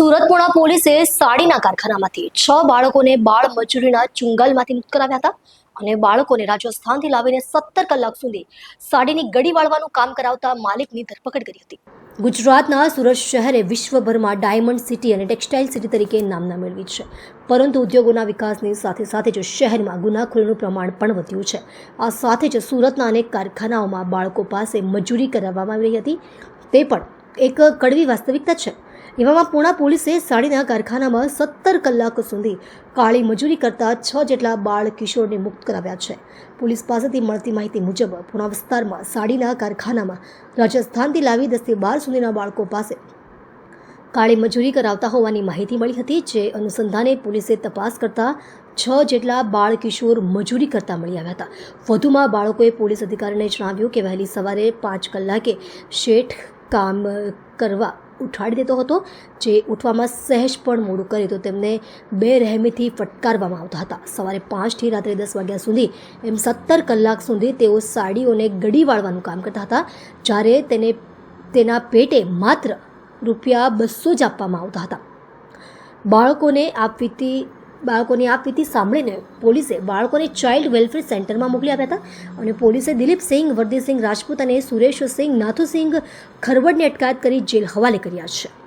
સુરતપુણા પોલીસે સાડીના કારખાનામાંથી છ બાળકોને બાળ મજૂરીના ચુંગાલમાંથી મુક્ત કરાવ્યા હતા અને બાળકોને રાજસ્થાનથી લાવીને સત્તર કલાક સુધી સાડીની ગડી વાળવાનું કામ કરાવતા માલિકની ધરપકડ કરી હતી. ગુજરાતના સુરત શહેરે વિશ્વભરમાં ડાયમંડ સિટી અને ટેક્સટાઇલ સિટી તરીકે નામના મેળવી છે. પરંતુ ઉદ્યોગોના વિકાસની સાથે સાથે જ શહેરમાં ગુનાખોરીનું પ્રમાણ પણ વધ્યું છે. આ સાથે જ સુરતના અનેક કારખાનાઓમાં બાળકો પાસે મજૂરી કરાવવામાં આવી રહી હતી. તે પણ એક કડવી વાસ્તવિકતા છે. એવામાં પૂણા પોલીસે સાડીના કારખાનામાં સત્તર કલાક સુધી કાળી મજૂરી કરતા છ જેટલા બાળ કિશોરને મુક્ત કરાવ્યા છે. પોલીસ પાસેથી મળતી માહિતી મુજબ પૂણા વિસ્તારમાં સાડીના કારખાનામાં રાજસ્થાનથી લાવી દસથી બાર સુધીના બાળકો પાસે કાળી મજૂરી કરાવતા હોવાની માહિતી મળી હતી, જે અનુસંધાને પોલીસે તપાસ કરતા છ જેટલા બાળ કિશોર મજૂરી કરતા મળી આવ્યા હતા. વધુમાં બાળકોએ પોલીસ અધિકારીને જણાવ્યું કે વહેલી સવારે પાંચ કલાકે શેઠ કામ કરવા ઉઠાડી દેતો હતો, જે ઉઠવામાં સહેજ પણ મોડું કરે તો તેમને બે રહેમીથી ફટકારવામાં આવતા હતા. સવારે પાંચથી રાત્રે દસ વાગ્યા સુધી, એમ સત્તર કલાક સુધી તેઓ સાડીઓને ગડી વાળવાનું કામ કરતા હતા, જ્યારે તેને, તેના પેટે માત્ર રૂપિયા બસો જ આપવામાં આવતા હતા. બાળકોને આપવીતી બાળકોની આ પીતી સાંભળીને પોલીસે બાળકોને ચાઇલ્ડ વેલફેર સેન્ટરમાં મોકલી આપ્યા હતા અને પોલીસે દિલીપસિંહ વર્દીસિંહ રાજપૂત અને સુરેશસિંહ નાથુસિંહ ખરવડને અટકાયત કરી જેલ હવાલે કર્યા છે.